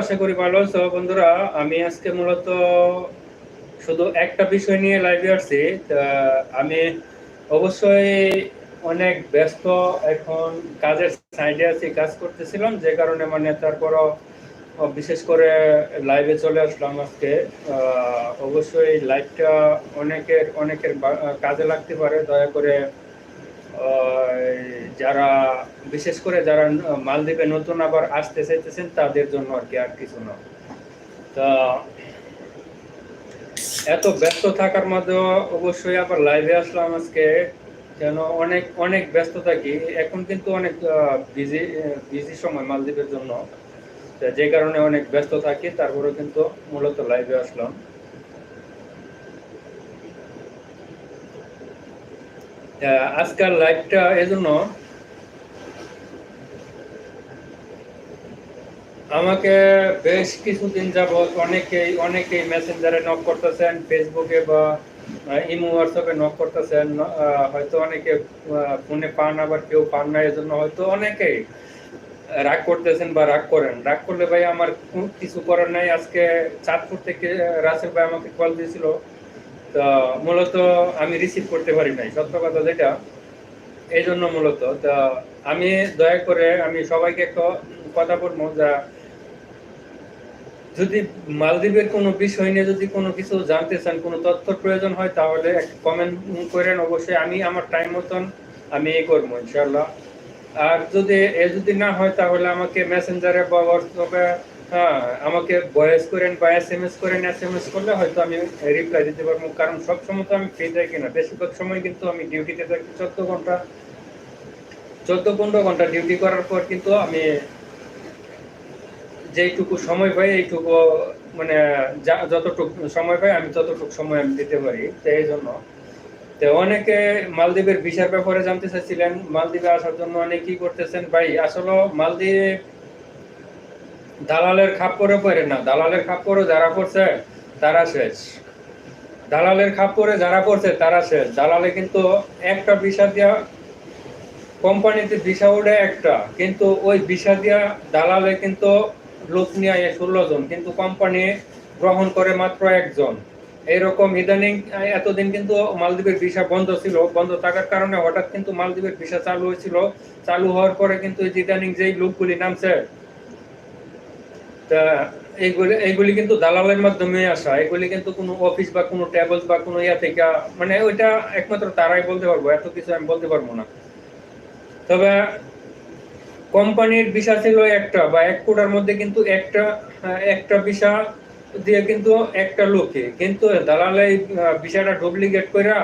আশা করি ভালো আছো। বন্ধুরা, আমি আজকে মূলত শুধু একটা বিষয় নিয়ে লাইভে আসছি আমি অবশ্যই অনেক ব্যস্ত এখন কাজের সাইডে আছি, কাজ করতেছিলাম, যে কারণে মানে তারপরও বিশেষ করে লাইভে চলে আসলাম আজকে। অবশ্যই লাইভটা অনেকের অনেকের কাজে লাগতে পারে, দয়া করে যারা, বিশেষ করে যারা মালদ্বীপে নতুন আবার আসতে চাইতেছেন, তাদের জন্য আর কি আর কিছু না। তা, এত ব্যস্ত থাকার মধ্যেও অবশ্যই আবার লাইভে আসলাম আজকে। যেন অনেক অনেক ব্যস্ত থাকি। এখন কিন্তু অনেক বিজি বিজি সময় মালদ্বীপের জন্য। যে কারণে অনেক ব্যস্ত থাকি তারপরে কিন্তু মূলত লাইভে আসলাম। আজকাল লাইভটা এজন্য আমাকে বেশ কিছুদিন যাবত অনেকেই অনেকেই মেসেঞ্জারে নক করতেছেন ফেসবুকে বা ইমো হোয়াটসঅ্যাপে নক করতেছেন হয়তো অনেকে ফোনে পান, আবার কেউ পান না, এজন্য হয়তো অনেকেই রাগ করতেছেন বা রাগ করেন। রাগ করলে ভাই আমার কিছু করার নাই। আজকে চাঁদপুর থেকে রাসেল ভাই আমাকে কল দিয়েছিল। মূলত আমি রিসিভ করতে পারি নাই, সত্য কথা যেটা। এই জন্য মূলত, তা আমি দয়া করে আমি সবাইকে একটা কথা বলব, যা যদি মালদ্বীপের কোনো বিষয় নিয়ে যদি কোনো কিছু জানতে চান, কোনো তথ্য প্রয়োজন হয়, তাহলে কমেন্ট করেন। অবশ্যই আমি আমার টাইম মতন আমি এই করব ইনশাল্লাহ আর যদি এ যদি না হয়, তাহলে আমাকে মেসেঞ্জারে বা হোয়াটসঅ্যাপে হ্যাঁ আমাকে ভয়েস করেন বা এস এম এস করেন এস এম এস করলে হয়তো আমি রিপ্লাই দিতে পারব। কারণ সব সময় তো আমি ফ্রি থাকি না। বেশিরভাগ সময় কিন্তু আমি ডিউটিতে থাকি চোদ্দ ঘণ্টা। চোদ্দ পনেরো ঘণ্টা ডিউটি করার পর কিন্তু আমি যেইটুকু সময় পাই, এইটুকু মানে যা- যতটুকু সময় পাই, আমি ততটুকু সময় আমি দিতে পারি। তো এই জন্য। তো অনেকে মালদ্বীপের ভিসার ব্যাপারে জানতে চাইছিলেন মালদ্বীপে আসার জন্য অনেকেই করতেছেন? ভাই, আসলে মালদ্বীপ দালালের খাপ পরে পড়ে না। দালালের খাপ পরে যারা পড়ছে, তারা শেষ। দালালের খাপ পরে যারা পড়ছে, তারা শেষ। দালালে কিন্তু একটা ভিসা দিয়া, কোম্পানিতে ভিসা উঠে একটা। কিন্তু ওই ভিসা দিয়া দালালে কিন্তু লোক নিয়ে ষোলো জন, কিন্তু কোম্পানি গ্রহণ করে মাত্র একজন। এইরকম ইদানিং, এতদিন কিন্তু মালদ্বীপের ভিসা বন্ধ ছিল। বন্ধ থাকার কারণে হঠাৎ কিন্তু মালদ্বীপের ভিসা চালু হয়েছিল। চালু হওয়ার পরে কিন্তু ইদানিং যেই লোকগুলি নামছে তা এইগুলি এইগুলি কিন্তু দালালের মাধ্যমে আসা এগুলি কিন্তু কোনো অফিস বা কোনো বা কোনো ইয়া থেকে মানে ওইটা একমাত্র তারাই বলতে পারব, এত কিছু আমি বলতে পারব না। তবে কোম্পানির ভিসা ছিল একটা বা এক কোটার মধ্যে কিন্তু একটা একটা ভিসা দিয়ে কিন্তু একটা লোকে কিন্তু দালালে ভিসাটা ডুপ্লিকেট কইরা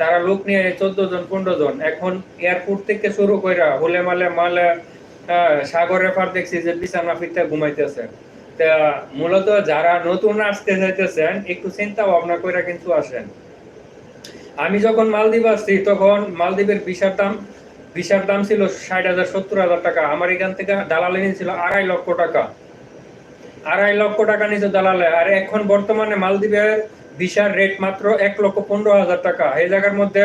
তারা লোক নিয়ে চোদ্দ জন, পনেরো জন, এখন এয়ারপোর্ট থেকে শুরু কইরা হোলে মালে মালে সাগরে পার দেখছি যে বিছানা ফিরতে ঘুমাইতেছে। মূলত যারা নতুন আসতে চাইতেছেন একটু চিন্তা ভাবনা করে কিন্তু আসেন। আমি যখন মালদ্বীপ আসছি, তখন মালদ্বীপের ভিসার দাম ভিসার দাম ছিল ষাট হাজার সত্তর হাজার টাকা। আমার এখান থেকে দালালে নিয়েছিল আড়াই লক্ষ টাকা। আড়াই লক্ষ টাকা নিচে দালালে। আর এখন বর্তমানে মালদ্বীপের ভিসার রেট মাত্র এক লক্ষ পনেরো হাজার টাকা। এই জায়গার মধ্যে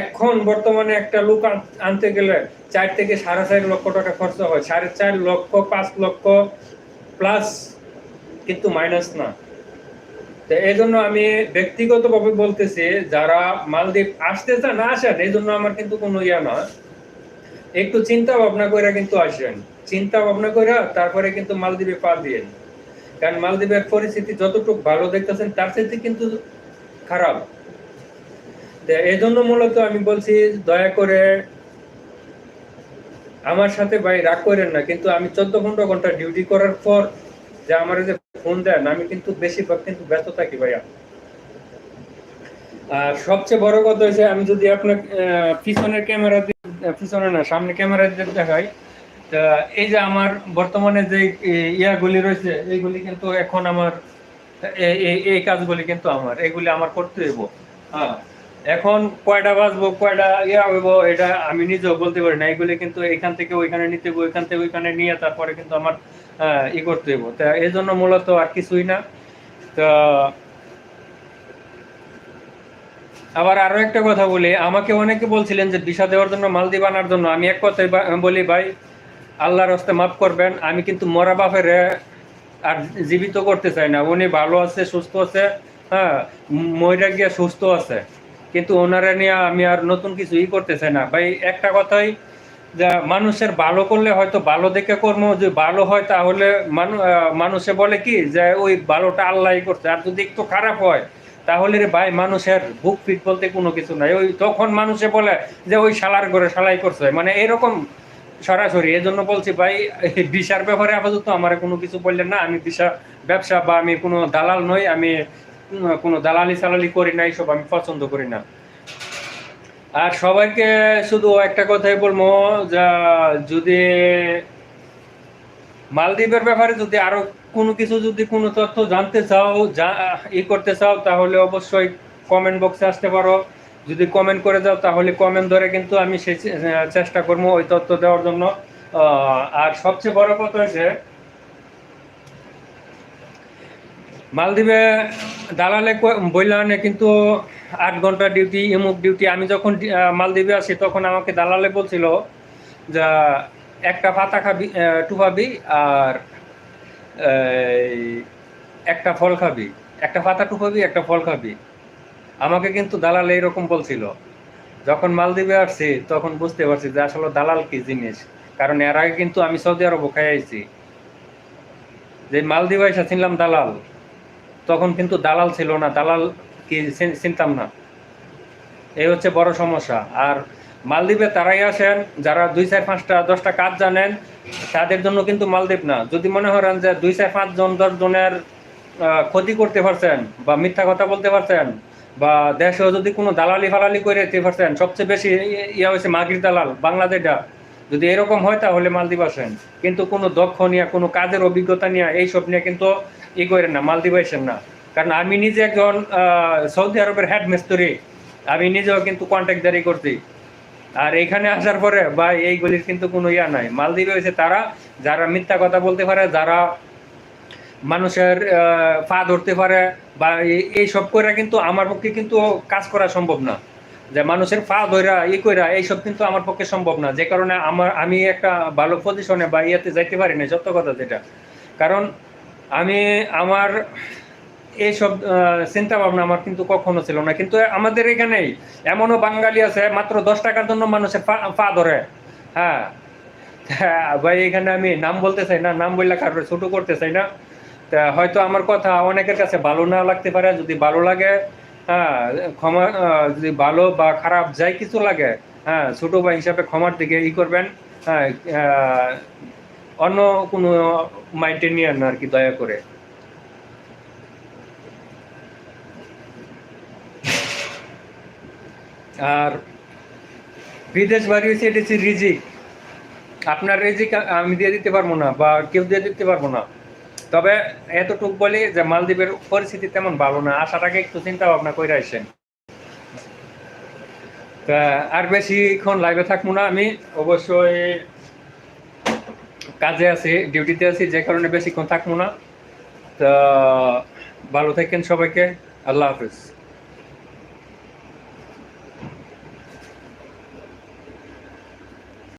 এখন বর্তমানে একটা লোক আনতে গেলে চার থেকে সাড়ে চার লক্ষ টাকা খরচ হয়। সাড়ে চার লক্ষ, পাঁচ লক্ষ প্লাস কিন্তু মাইনাস না। তো এই জন্য আমি ব্যক্তিগতভাবে বলতেছি, যারা মালদ্বীপ আসতে চান না আসেন, এই জন্য আমার কিন্তু কোনো ইয়া না। একটু চিন্তা ভাবনা করে কিন্তু আসেন। চিন্তা ভাবনা করে তারপরে কিন্তু মালদ্বীপে পা দিয়েন। কারণ মালদ্বীপের পরিস্থিতি যতটুকু ভালো দেখতেছেন, তার চাইতে কিন্তু খারাপ। এই জন্য মূলত আমি বলছি, দয়া করে আমার সাথে ভাই রাগ করেন না, কিন্তু আমি চোদ্দ পনেরো ঘণ্টা ডিউটি করার পর যে আমার যে ফোন দেন, আমি কিন্তু বেশিরভাগ কিন্তু ব্যস্ত থাকি ভাইয়া। আর সবচেয়ে বড় কথা হচ্ছে, আমি যদি আপনার পিছনের ক্যামেরা পিছনে না, সামনে ক্যামেরা দিয়ে দেখাই এই যে আমার বর্তমানে যে ইয়াগুলি রয়েছে এইগুলি কিন্তু এখন আমার এই কাজগুলি কিন্তু আমার, এগুলি আমার করতে হইব। হ্যাঁ। এখন কয়টা বাজবো, কয়টা ইয়া হইব, এটা আমি নিজেও বলতে পারি না। এগুলি কিন্তু এখান থেকে ওইখানে নিতে হইব ওইখান থেকে ওইখানে নিয়ে তারপরে কিন্তু আমার ই করতে হইব। তা এই জন্য মূলত আর কিছুই না। তা আবার আরও একটা কথা বলি, আমাকে অনেকে বলছিলেন যে ভিসা দেওয়ার জন্য মালদ্বীপ আনার জন্য। আমি এক কথাই বলি, ভাই, আল্লাহর হস্তে মাফ করবেন, আমি কিন্তু মরা বাপের আর জীবিত করতে চাই না। উনি ভালো আছে, সুস্থ আছে হ্যাঁ মহিলা গিয়া সুস্থ আছে। কিন্তু ওনারা নিয়ে আমি আর নতুন কিছু ই করতে চাই না। ভাই, একটা কথাই, যে মানুষের ভালো করলে হয়তো ভালো দেখে কর্ম, যদি ভালো হয় তাহলে মানু- মানুষে বলে কি যে, ওই ভালোটা আল্লাহ করছে। আর যদি একটু খারাপ হয়, তাহলে রে ভাই, মানুষের বুক ফিট বলতে কোনো কিছু নাই। ওই তখন মানুষে বলে যে, ওই শালার করে শালাই করছে। মানে এরকম সরাসরি। এই জন্য বলছি, ভাই, ভিসার ব্যাপারে আপাতত আমার কোনো কিছু বললেন না। আমি ভিসা, ব্যবসা বা আমি কোনো দালাল নই। আমি কোনো দালালি সালালি করি না, এইসব আমি পছন্দ করি না। আর সবাইকে শুধু একটা কথাই বলব, যা যদি মালদ্বীপের ব্যাপারে যদি আরও কোনো কিছু যদি কোনো তথ্য জানতে চাও, যা ই করতে চাও, তাহলে অবশ্যই কমেন্ট বক্সে আসতে পারো। যদি কমেন্ট করে যাও, তাহলে কমেন্ট ধরে কিন্তু আমি সেই চেষ্টা করব ওই তথ্য দেওয়ার জন্য। আর সবচেয়ে বড় কথা হচ্ছে মালদ্বীপে দালালে আনে, কিন্তু আট ঘণ্টা ডিউটি, এমুক ডিউটি। আমি যখন মালদ্বীপে আসি, তখন আমাকে দালালে বলছিল যা, একটা পাতা খাবি টুপাবি আর একটা ফল খাবি। একটা পাতা টুপাবি একটা ফল খাবি। আমাকে কিন্তু দালাল এইরকম বলছিল। যখন মালদ্বীপে আসছি, তখন বুঝতে পারছি যে আসলে দালাল কি জিনিস। কারণ এর আগে কিন্তু আমি সৌদি আরব খাই আইছি যে মালদ্বীপে এসে ছিলাম দালাল। তখন কিন্তু দালাল ছিল না, দালাল কি চিনতাম না। এই হচ্ছে বড় সমস্যা। আর মালদ্বীপে তারাই আসেন, যারা দুই চার পাঁচটা, দশটা কাজ জানেন, তাদের জন্য কিন্তু মালদ্বীপ না। যদি মনে করেন যে দুই চার পাঁচ জন, দশ জনের ক্ষতি করতে পারছেন বা মিথ্যা কথা বলতে পারছেন বা দেশেও যদি কোনো দালালি ফালালি করে দিতে পারছেন, সবচেয়ে বেশি ইয়া হয়েছে মাগির দালাল বাংলাদেশটা যদি এরকম হয় তাহলে মালদ্বীপ আসেন। কিন্তু কোনো দক্ষ নিয়ে, কোনো কাজের অভিজ্ঞতা নিয়ে, এইসব নিয়ে কিন্তু ই করেন না, মালদ্বীপ আসেন না। কারণ আমি নিজে একজন সৌদি আরবের হেড মিস্ত্রি আমি নিজেও কিন্তু কন্ট্যাক্ট জারি করছি। আর এখানে আসার পরে বা এইগুলির কিন্তু কোনো ইয়া নাই। মালদ্বীপে হয়েছে তারা, যারা মিথ্যা কথা বলতে পারে, যারা মানুষের পা ধরতে পারে, বা এই- এই সব করে কিন্তু আমার পক্ষে কিন্তু কাজ করা সম্ভব না। যে মানুষের পা ধরা ই কইরা, এইসব কিন্তু আমার পক্ষে সম্ভব না। যে কারণে আমার, আমি একটা ভালো পজিশনে বা ইয়াতে যাইতে পারি না সত্য কথা যেটা। কারণ আমি আমার এইসব চিন্তা ভাবনা আমার কিন্তু কখনো ছিল না। কিন্তু আমাদের এখানেই এমনও বাঙালি আছে মাত্র দশ টাকার জন্য মানুষের পা- ধরে। হ্যাঁ। হ্যাঁ, ভাই এখানে আমি নাম বলতে চাই না নাম বললে কারোর ছোট করতে চাই না। তা হয়তো আমার কথা অনেকের কাছে ভালো না লাগতে পারে যদি ভালো লাগে হ্যাঁ ক্ষমা যদি ভালো বা খারাপ যাই কিছু লাগে হ্যাঁ ছোট ভাই হিসাবে ক্ষমার দিকে ই করবেন হ্যাঁ অন্য কোনো মাইন্ডে নিয়ে না আর কি, দয়া করে। আর বিদেশ বাড়ি হয়েছে, এটা হচ্ছে রিজিক। আপনার রিজিক আমি দিয়ে দিতে পারব না বা কেউ দিয়ে দিতে পারব না। তবে এতটুক বলি যে মালদ্বীপের পরিস্থিতি তেমন ভালো না আসাটাকে একটু চিন্তা ভাবনা করে আসেন। তা আর বেশিক্ষণ লাইভে থাকব না আমি, অবশ্যই কাজে আছি, ডিউটিতে আছি, যে কারণে বেশিক্ষণ থাকব না। তা, ভালো থাকেন সবাইকে, আল্লাহ হাফিজ।